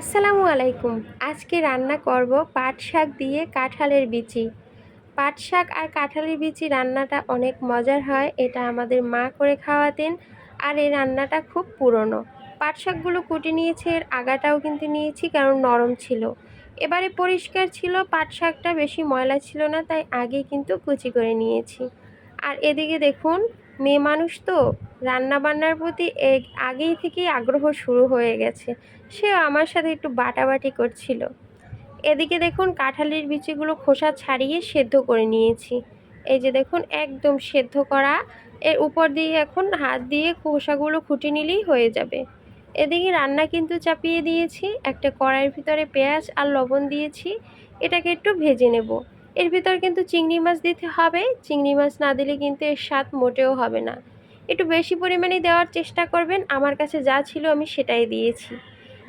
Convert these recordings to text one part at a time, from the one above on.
আসসালামু আলাইকুম। আজকে রান্না করব পাট শাক দিয়ে কাঁঠালের বিচি। পাট শাক আর কাঁঠালের বিচি রান্নাটা অনেক মজার হয়, এটা আমাদের মা করে খাওয়াতেন আর এই রান্নাটা খুব পুরনো। পাট শাকগুলো কুটে নিয়েছি, এর আগাটাও কিন্তু নিয়েছি কারণ নরম ছিল। এবারে পরিষ্কার ছিল, পাট শাকটা বেশি ময়লা ছিল না, তাই আগে কিন্তু কুচি করে নিয়েছি। আর এদিকে দেখুন মেয়ে মানুষ তো রান্না বান্নার প্রতি এক আগেই থেকেই আগ্রহ শুরু হয়ে গেছে। সেও আমার সাথে একটু বাটাবাটি করছিল। এদিকে দেখুন কাঁঠালের বিচিগুলো খোসা ছাড়িয়ে সেদ্ধ করে নিয়েছি। এই যে দেখুন একদম সেদ্ধ করা, এর উপর দিয়ে এখন হাত দিয়ে খোসাগুলো খুঁটে নিলেই হয়ে যাবে। এদিকে রান্না কিন্তু চাপিয়ে দিয়েছি, একটা কড়াইয়ের ভিতরে পেঁয়াজ আর লবণ দিয়েছি, এটাকে একটু ভেজে নেব। এর ভিতর কিন্তু চিংড়ি মাছ দিতে হবে। চিংড়ি মাছ না দিলে কিন্তু এর স্বাদ মোটেও হবে না। একটু বেশি পরিমাণে দেওয়ার চেষ্টা করবেন। আমার কাছে যা ছিল আমি সেটাই দিয়েছি।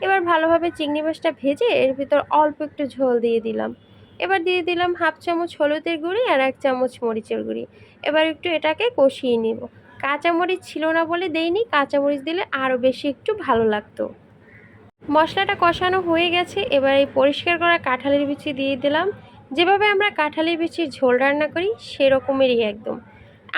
এবার ভালোভাবে চিংড়ি মাছটা ভেজে এর ভিতর অল্প একটু ঝোল দিয়ে দিলাম। এবার দিয়ে দিলাম হাফ চামচ হলুদের গুঁড়ি আর এক চামচ মরিচের গুঁড়ি। এবার একটু এটাকে কষিয়ে নিব। কাঁচামরিচ ছিল না বলে দেইনি কাঁচামরিচ দিলে আরও বেশি একটু ভালো লাগতো। মশলাটা কষানো হয়ে গেছে। এবার এই পরিষ্কার করা কাঁঠালের বিচি দিয়ে দিলাম। যেভাবে আমরা কাঁঠালি বিচির ঝোল রান্না করি, সেরকমেরই একদম।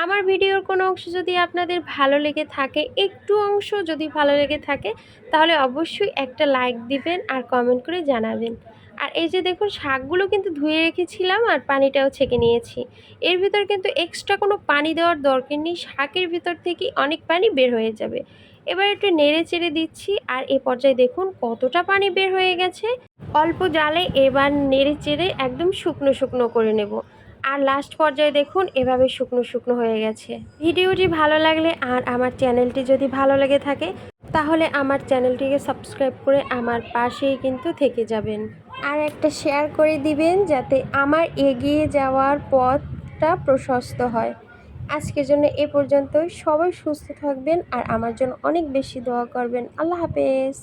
আমার ভিডিওর কোনো অংশ যদি আপনাদের ভালো লেগে থাকে, একটু অংশ যদি ভালো লেগে থাকে, তাহলে অবশ্যই একটা লাইক দিবেন আর কমেন্ট করে জানাবেন। আর এই যে দেখুন, শাকগুলো কিন্তু ধুয়ে রেখেছিলাম আর পানিটাও ছেঁকে নিয়েছি। এর ভিতর কিন্তু এক্সট্রা কোনো পানি দেওয়ার দরকার নেই, শাকের ভিতর থেকে অনেক পানি বের হয়ে যাবে। এবার একটু নেড়ে চেড়ে দিচ্ছি আর এ পর্যায়ে দেখুন কতটা পানি বের হয়ে গেছে। অল্প জালে এবার নেড়ে চেড়ে একদম শুকনো শুকনো করে নেব। আর লাস্ট পর্যায়ে দেখুন, এভাবে শুকনো শুকনো হয়ে গেছে। ভিডিওটি ভালো লাগলে আর আমার চ্যানেলটি যদি ভালো লেগে থাকে, তাহলে আমার চ্যানেলটিকে সাবস্ক্রাইব করে আমার পাশেই কিন্তু থেকে যাবেন। আর একটা শেয়ার করে দিবেন যাতে আমার এগিয়ে যাওয়ার পথটা প্রশস্ত হয়। আজকের জন্য এ পর্যন্ত সবাই সুস্থ থাকবেন আর আমার জন্য অনেক বেশি দোয়া করবেন। আল্লাহ হাফেজ।